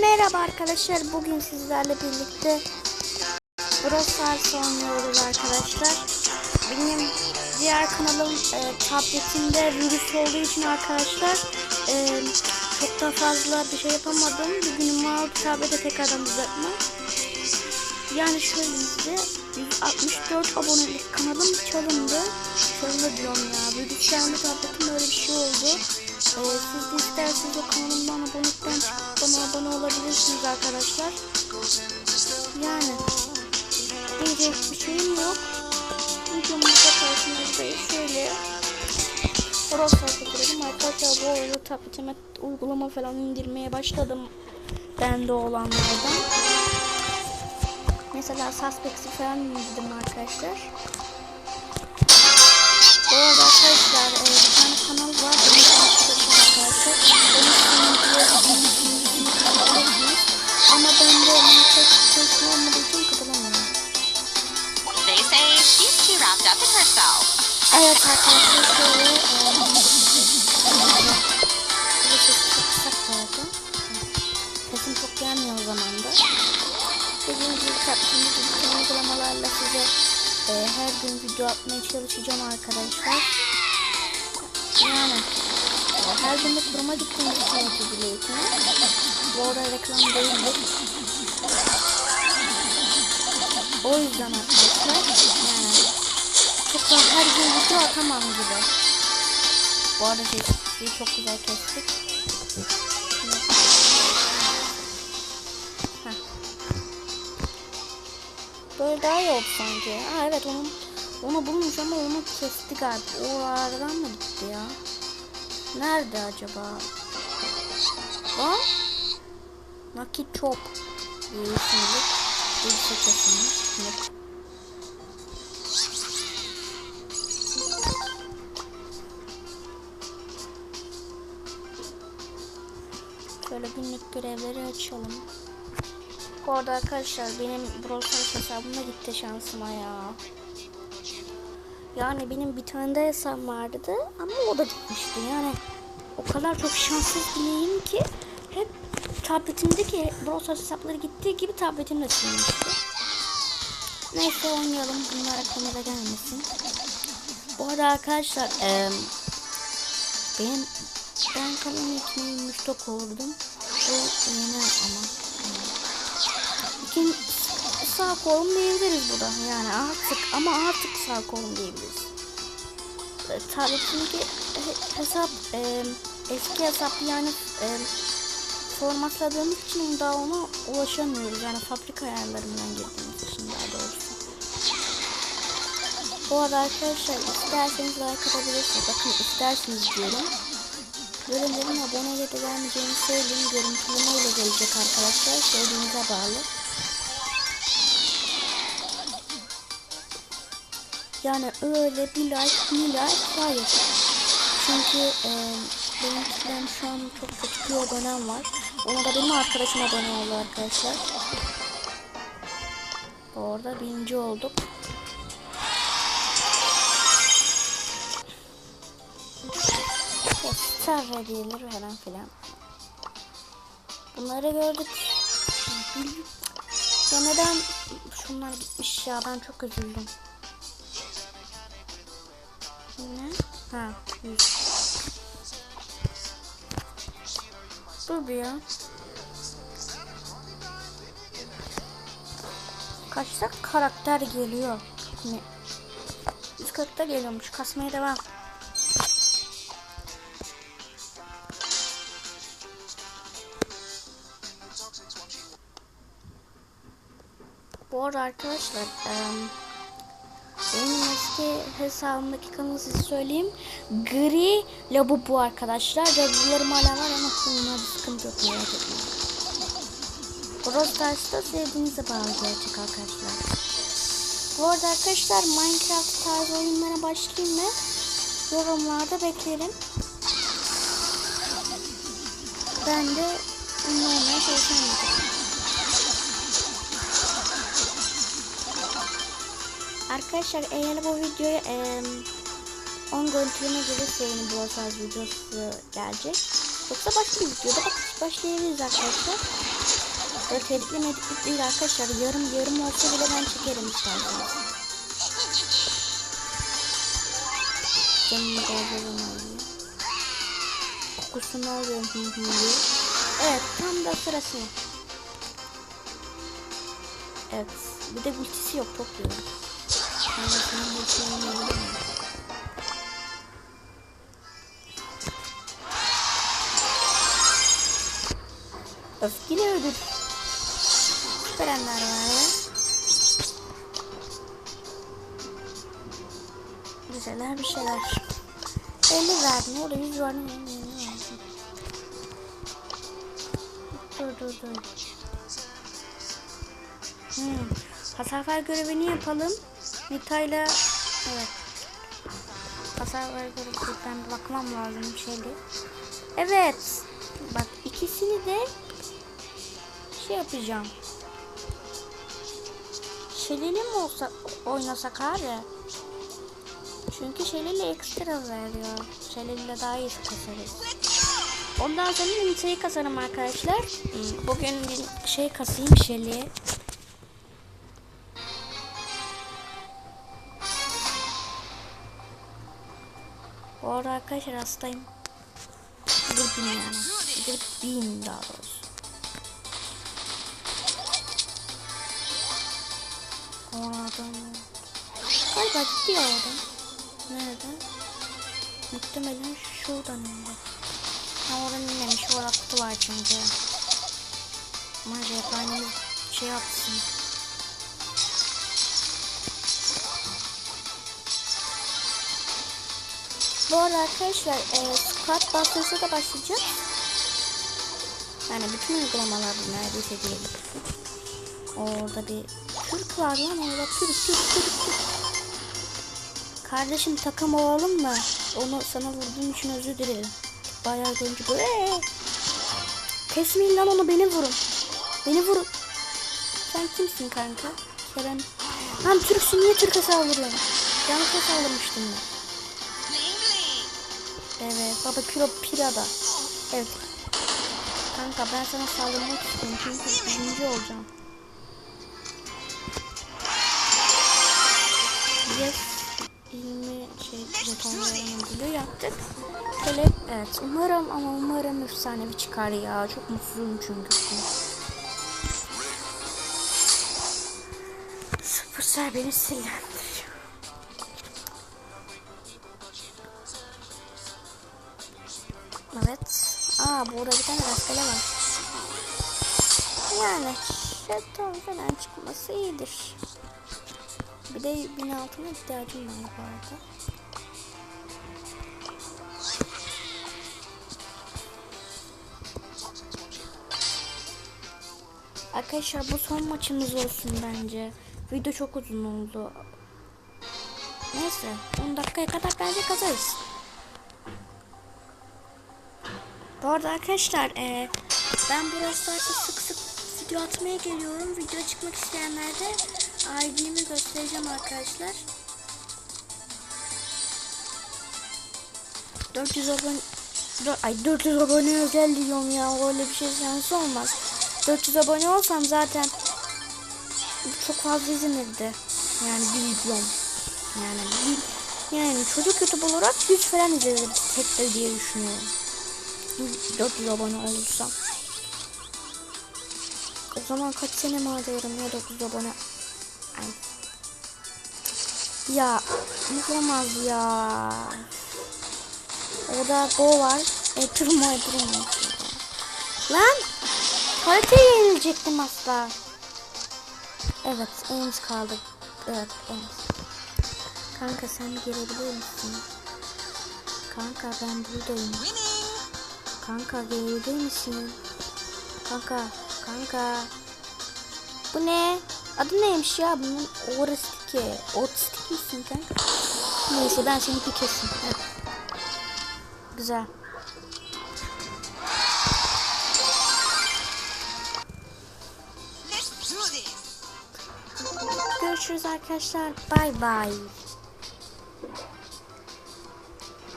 Merhaba arkadaşlar. Bugün sizlerle birlikte Brawl Stars oynuyoruz arkadaşlar. Benim diğer kanalım e, tabletimde virüs olduğu için arkadaşlar e, çok da fazla bir şey yapamadım. Bugün mal tablete tekrardan düzeltme. Yani şöyle size 164 abonelik kanalım çalındı. Çalındı diyorum ya. Bilgisayarımda tabletim böyle bir şey oldu. Siz de isterseniz o kanalımdan abonelikten bana abone olabilirsiniz arkadaşlar. Yani diyecek bir şeyim yok. Videomuzda karşınızdayız. Şöyle Brawl girelim. Arkadaşlar bu arada tabletime uygulama falan indirmeye başladım. Bende olanlardan. Mesela Suspects'i falan indirdim arkadaşlar. Evet arkadaşlar şöyle. Sesim çok gelmiyor o zaman da. Dediğim gibi tatlımız bütün uygulamalarla size e, her gün video atmaya çalışacağım arkadaşlar. Yani e, her gün de kuruma gittiğimiz için yapabiliyorsunuz. Bu arada reklam değildir. O yüzden arkadaşlar da her gün video atamam gibi. Bu arada sesi çok güzel kestik. Böyle daha iyi oldu sanki. Ha evet onun onu bulmuş ama onu kesti galiba. Oralardan mı gitti ya? Nerede acaba? Ha? Nakit çok. Değilsinlik. Değilse kesinlik. Şöyle günlük görevleri açalım. Bu arada arkadaşlar benim Brawl Stars hesabıma gitti şansıma ya. Yani benim bir tane de hesabım vardı ama o da gitmişti. Yani o kadar çok şanssız biriyim ki hep tabletimdeki Brawl Stars hesapları gittiği gibi tabletim de silmişti. Neyse oynayalım. Bunlar aklımıza gelmesin. Bu arada arkadaşlar eee benim ben kanalı 2023'te kurdum. O yeni ama. İkin, sağ kolum diyebiliriz burada. Yani artık ama artık sağ kolum diyebiliriz. Tabletimdeki he- hesap e, eski hesap yani e, formatladığımız için daha ona ulaşamıyoruz. Yani fabrika ayarlarından girdiğimiz için daha doğrusu. Bu arada arkadaşlar isterseniz like atabilirsiniz. Bakın isterseniz diyorum. Bölümlerin aboneyle de gelmeyeceğini söyleyeyim. Görüntüleme ile gelecek arkadaşlar. Söylediğinize bağlı. Yani öyle bir like, bir like hayır. Çünkü e, benim kitlem şu an çok kötü bir abonem var. Ona da benim arkadaşım abone oldu arkadaşlar. Orada birinci olduk. Star hediyeleri falan filan. Bunları gördük. Ya neden şunlar gitmiş ya ben çok üzüldüm. Ne? Ha. Dur bir ya. Kaçta karakter geliyor? Ne? 140'ta geliyormuş. Kasmaya devam. Arada arkadaşlar benim eski hesabımdaki kanalı size söyleyeyim. Gri Labubu arkadaşlar. Labubularım hala var ama bunlar sıkıntı yok merak etmeyin. Brawl Stars'ta sevdiğinize bağlı gelecek arkadaşlar. Bu arada arkadaşlar Minecraft tarzı oyunlara başlayayım mı? Yorumlarda beklerim. Ben de ünlü olmaya Arkadaşlar eğer bu videoya e, 10 görüntüleme gelirse yeni Brawl videosu gelecek. Yoksa başka bir videoda bak başlayabiliriz arkadaşlar. Böyle tehlikeli mediklik değil arkadaşlar. Yarım yarım olsa bile ben çekerim isterseniz. Canımı doldurun oluyor. Kokusunu alıyorum hı. Evet tam da sırası. Evet. Bir de ultisi yok alıyorum. Öfkeli öldür. Süperenler var ya. Güzeller bir şeyler. 50 verdim. Orada 100 var. Ne, ne, ne, ne var? Dur dur dur. Hmm. Hasarfer görevini yapalım. Nita'yla evet. Hasarfer görevi ben bir bakmam lazım bir şeydi. Evet. Bak ikisini de şey yapacağım. Şelili mi olsa oynasak abi? Çünkü şelili ekstra veriyor. Şeliliyle daha iyi kasarız. Ondan sonra Nita'yı kasarım arkadaşlar. Bugün bir şey kasayım şeli. Bu arada arkadaşlar hastayım. Gripim yani. Gripim daha doğrusu. O adam. Galiba gitti ya o adam. Nerede? Muhtemelen şuradan indi. Ha oradan inmemiş. Orada kutu var çünkü. Ama cephanemiz şey yapsın. Bu arada arkadaşlar e, Squad Busters'a da başlayacağız. Yani bütün uygulamalarda neredeyse diyelim. Orada bir Türk var lan orada Türk Türk Türk Türk. Kardeşim takım olalım mı? Onu sana vurduğum için özür dilerim. Bayağı görünce böyle! Kesmeyin lan onu beni vurun. Beni vurun. Sen kimsin kanka? Kerem. Lan Türksün niye Türk'e saldırıyorsun? Yanlışa saldırmıştım ben. Evet baba piro pirada. Evet. Kanka ben sana saldırmak istiyorum çünkü birinci olacağım. Yes. 20 şey jetonlarını ödülü yaptık. Böyle evet umarım ama umarım efsanevi çıkar ya. Çok mutluyum çünkü. Supercell beni sinirlendiriyor. Burada bir tane rastgele var. Yani jeton falan çıkması iyidir. Bir de bin altına ihtiyacım var bu arada. Arkadaşlar bu son maçımız olsun bence. Video çok uzun oldu. Neyse 10 dakikaya kadar bence kazarız. Bu arada arkadaşlar e, ben burası sık sık video atmaya geliyorum. Video çıkmak isteyenler de ID'mi göstereceğim arkadaşlar. 400 abone ay 400 abone özel diyorum ya öyle bir şey şansı olmaz. 400 abone olsam zaten çok fazla izlenirdi. Yani bir videom. Yani bir, yani çocuk YouTube olarak 100 falan izlenir tek de diye düşünüyorum. 400 abone olursam. O zaman kaç sene mi harcarım ya 900 abone? Ay. Ya olamaz ya. Orada Go var. E durma. Lan! Haritaya yenilecektim asla. Evet, Ames kaldı. Evet, Ames. Kanka sen gelebilir misin? Kanka ben buradayım. Kanka gelebilir misin? Kanka, kanka. Bu ne? Adı neymiş ya bunun? Oristik. Otistik misin kanka? Neyse ben seni bir kesin. Evet. Güzel. Görüşürüz arkadaşlar. Bay bay.